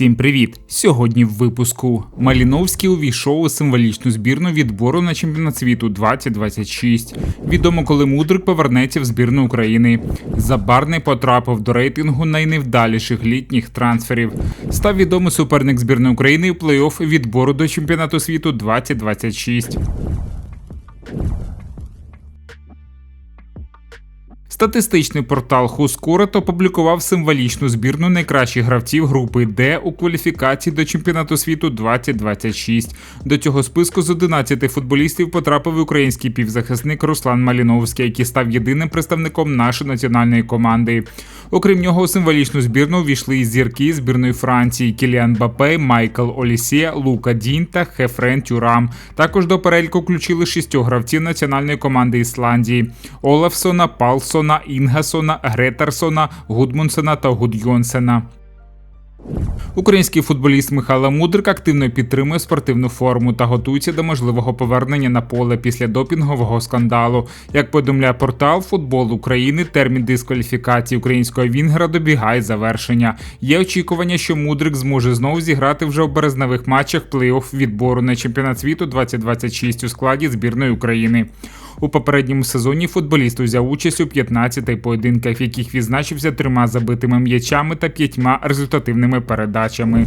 Всім привіт! Сьогодні в випуску Маліновський увійшов у символічну збірну відбору на чемпіонат світу 2026. Відомо, коли Мудрик повернеться в збірну України. Забарний потрапив до рейтингу найневдаліших літніх трансферів. Став відомий суперник збірної України у плей-офф відбору до чемпіонату світу 2026. Статистичний портал Хускорет опублікував символічну збірну найкращих гравців групи Д у кваліфікації до чемпіонату світу 2026. До цього списку з 11 футболістів потрапив український півзахисник Руслан Маліновський, який став єдиним представником нашої національної команди. Окрім нього, у символічну збірну увійшли і зірки збірної Франції Кіліан Бапе, Майкл Олісє, Лука Дін та Хефрен Тюрам. Також до перельку включили шістьох гравців національної команди Ісландії: Олафсона, Палсона. Інгасона, Гретерсона, Гудмунсена та Гудйонсена. Український футболіст Михайло Мудрик активно підтримує спортивну форму та готується до можливого повернення на поле після допінгового скандалу. Як повідомляє портал Футбол України, термін дискваліфікації українського Вінгера добігає завершення. Є очікування, що Мудрик зможе знову зіграти вже у березневих матчах плей-офф відбору на чемпіонат світу 2026 у складі збірної України. У попередньому сезоні футболіст узяв участь у 15 поєдинках, в яких відзначився трьома забитими м'ячами та п'ятьма результативними передачами. Наче ми.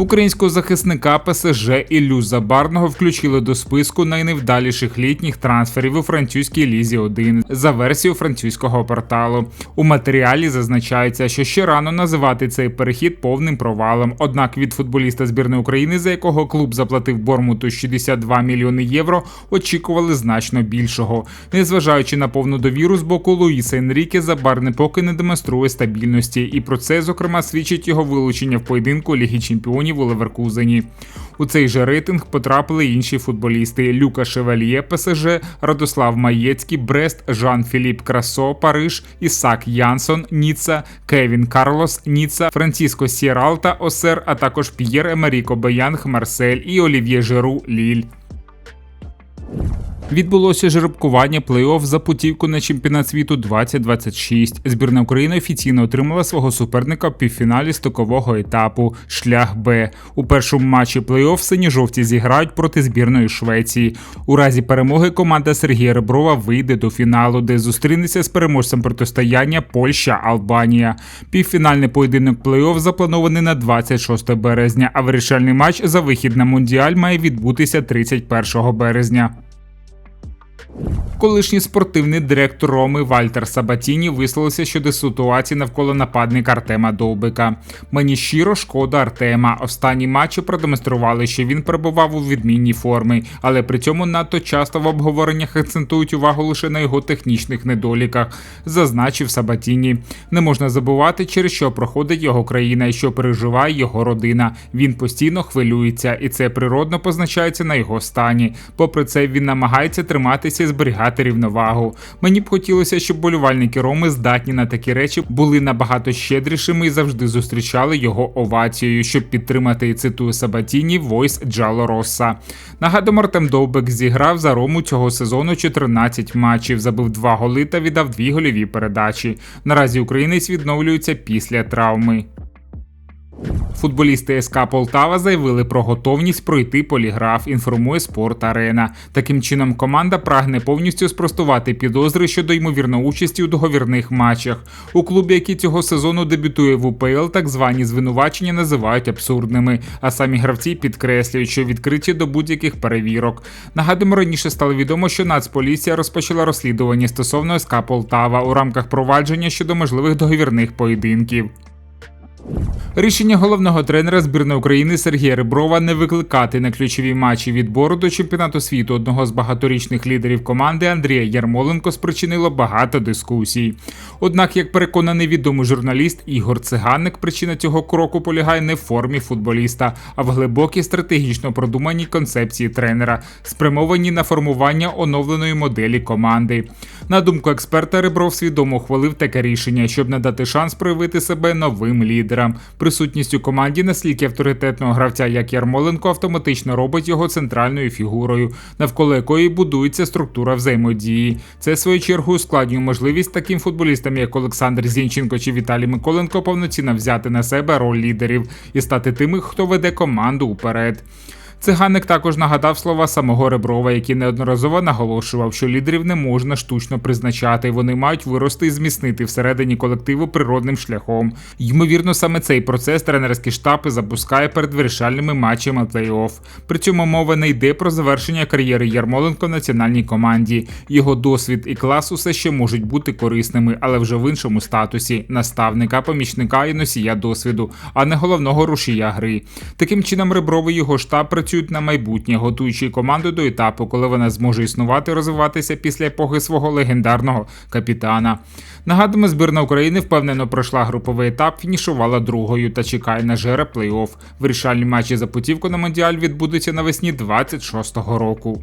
Українського захисника ПСЖ Іллю Забарного включили до списку найневдаліших літніх трансферів у французькій лізі 1 за версією французького порталу. У матеріалі зазначається, що ще рано називати цей перехід повним провалом. Однак від футболіста збірної України, за якого клуб заплатив Бормуту 62 мільйони євро, очікували значно більшого. Незважаючи на повну довіру з боку Луїса Енріке, Забарне поки не демонструє стабільності, і про це зокрема свідчить його вилучення в поєдинку Ліги Чемпіонів у Леверкузені. У цей же рейтинг потрапили інші футболісти: Люка Шевельє, ПСЖ, Радослав Маєцький, Брест, Жан Філіп Красо, Париж, Ісак Янсон, Ніца, Кевін Карлос, Ніца, Франциско Сіралта, Осер, а також П'єр Емеріко Беянг, Марсель і Олів'є Жеру Ліль. Відбулося жеребкування плей-офф за путівку на чемпіонат світу 2026. Збірна України офіційно отримала свого суперника в півфіналі стокового етапу Шлях Б. У першому матчі плей-офф сині-жовті зіграють проти збірної Швеції. У разі перемоги команда Сергія Реброва вийде до фіналу, де зустрінеться з переможцем протистояння Польща Албанія. Півфінальний поєдинок плей-офф запланований на 26 березня, а вирішальний матч за вихід на Мундіаль має відбутися 31 березня. Колишній спортивний директор Роми Вальтер Сабатіні висловився щодо ситуації навколо нападника Артема Довбика. Мені щиро шкода Артема. Останні матчі продемонстрували, що він перебував у відмінній формі, але при цьому надто часто в обговореннях акцентують увагу лише на його технічних недоліках, зазначив Сабатіні. Не можна забувати, через що проходить його країна і що переживає його родина. Він постійно хвилюється, і це природно позначається на його стані. Попри це, він намагається триматися і зберігати рівновагу. Мені б хотілося, щоб болівальники Роми здатні на такі речі були набагато щедрішими і завжди зустрічали його овацією, щоб підтримати цитую Сабатіні Войс Джало Росса. Нагадуємо, Артем Довбек зіграв за Рому цього сезону 14 матчів, забив два голи та віддав дві гольові передачі. Наразі українець відновлюється після травми. Футболісти СК Полтава заявили про готовність пройти поліграф. Інформує спорт Арена. Таким чином, команда прагне повністю спростувати підозри щодо ймовірної участі у договірних матчах. У клубі, який цього сезону дебютує в УПЛ, так звані звинувачення називають абсурдними. А самі гравці підкреслюють, що відкриті до будь-яких перевірок. Нагадуємо, раніше стало відомо, що Нацполіція розпочала розслідування стосовно СК Полтава у рамках провадження щодо можливих договірних поєдинків. Рішення головного тренера збірної України Сергія Реброва не викликати на ключові матчі відбору до чемпіонату світу одного з багаторічних лідерів команди Андрія Ярмоленко спричинило багато дискусій. Однак, як переконаний відомий журналіст Ігор Циганник, причина цього кроку полягає не в формі футболіста, а в глибокій стратегічно продуманій концепції тренера, спрямованій на формування оновленої моделі команди. На думку експерта, Ребров свідомо ухвалив таке рішення, щоб надати шанс проявити себе новим лідерам. Присутність у команді настільки авторитетного гравця, як Ярмоленко, автоматично робить його центральною фігурою, навколо якої будується структура взаємодії. Це свою чергу ускладнює можливість таким футболістам, як Олександр Зінченко чи Віталій Миколенко, повноцінно взяти на себе роль лідерів і стати тими, хто веде команду уперед. Циганик також нагадав слова самого Реброва, який неодноразово наголошував, що лідерів не можна штучно призначати, вони мають вирости і зміцнити всередині колективу природним шляхом. Ймовірно, саме цей процес тренерський штаб запускає перед вирішальними матчами плей-офф. При цьому мова не йде про завершення кар'єри Ярмоленко в національній команді. Його досвід і клас усе ще можуть бути корисними, але вже в іншому статусі наставника, помічника і носія досвіду, а не головного рушія гри. Таким чином, Ребров і його штаб працюють на майбутнє, готуючи команду до етапу, коли вона зможе існувати розвиватися після епохи свого легендарного капітана. Нагадуємо, збірна України впевнено пройшла груповий етап, фінішувала другою та чекає на жера плей-офф. Вирішальні матчі за путівку на Мондіаль відбудуться навесні 26-го року.